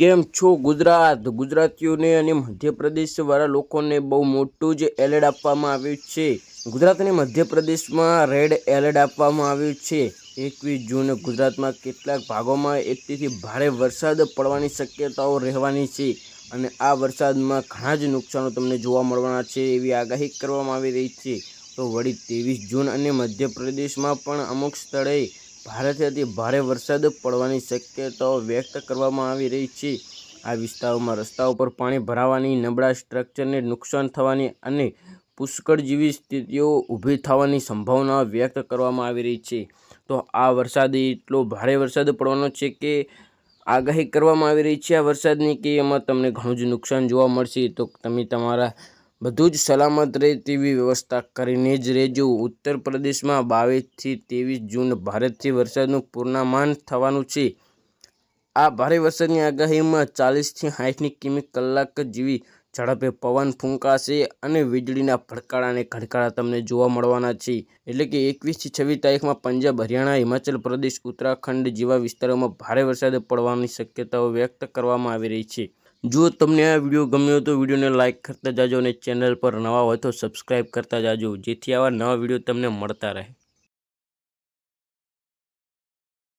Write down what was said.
કેમ છો ગુજરાત? ગુજરાતીઓને અને મધ્યપ્રદેશવાળા લોકોને બહુ મોટું જ એલર્ટ આપવામાં આવ્યું છે. ગુજરાત અને મધ્યપ્રદેશમાં રેડ એલર્ટ આપવામાં આવ્યું છે. એકવીસ જૂને ગુજરાતમાં કેટલાક ભાગોમાં એકથી ભારે વરસાદ પડવાની શક્યતાઓ રહેવાની છે અને આ વરસાદમાં ઘણા જ નુકસાનો તમને જોવા મળવાના છે એવી આગાહી કરવામાં આવી રહી છે. તો વળી ત્રેવીસ જૂન અને મધ્યપ્રદેશમાં પણ અમુક સ્થળે ભારેથી અતિ ભારે વરસાદ પડવાની શક્યતાઓ વ્યક્ત કરવામાં આવી રહી છે. આ વિસ્તારોમાં રસ્તાઓ પર પાણી ભરાવાની, નબળા સ્ટ્રક્ચરને નુકસાન થવાની અને પુષ્કળ જેવી સ્થિતિઓ ઊભી થવાની સંભાવના વ્યક્ત કરવામાં આવી રહી છે. તો આ વરસાદ એટલો ભારે વરસાદ પડવાનો છે કે આગાહી કરવામાં આવી રહી છે આ વરસાદની કે એમાં તમને ઘણું જ નુકસાન જોવા મળશે. તો તમે તમારા બધું જ સલામત રહે તેવી વ્યવસ્થા કરીને જ રહેજો. ઉત્તર પ્રદેશમાં બાવીસથી ત્રેવીસ જૂન ભારેથી વરસાદનું પૂર્ણામાન થવાનું છે. આ ભારે વરસાદની આગાહીમાં ચાલીસથી સાઠની કિમી કલાક જેવી ઝડપે પવન ફૂંકાશે અને વીજળીના ભડકાડા અને ખડકાડા તમને જોવા મળવાના છે. એટલે કે એકવીસથી છવ્વીસ તારીખમાં પંજાબ, હરિયાણા, હિમાચલ પ્રદેશ, ઉત્તરાખંડ જેવા વિસ્તારોમાં ભારે વરસાદ પડવાની શક્યતાઓ વ્યક્ત કરવામાં આવી રહી છે. જો તમને આ વીડિયો ગમ્યો તો વિડીયોને લાઇક કરતા જાજો અને ચેનલ પર નવા હોય તો સબસ્ક્રાઈબ કરતા જાજો, જેથી આવા નવા વીડિયો તમને મળતા રહે.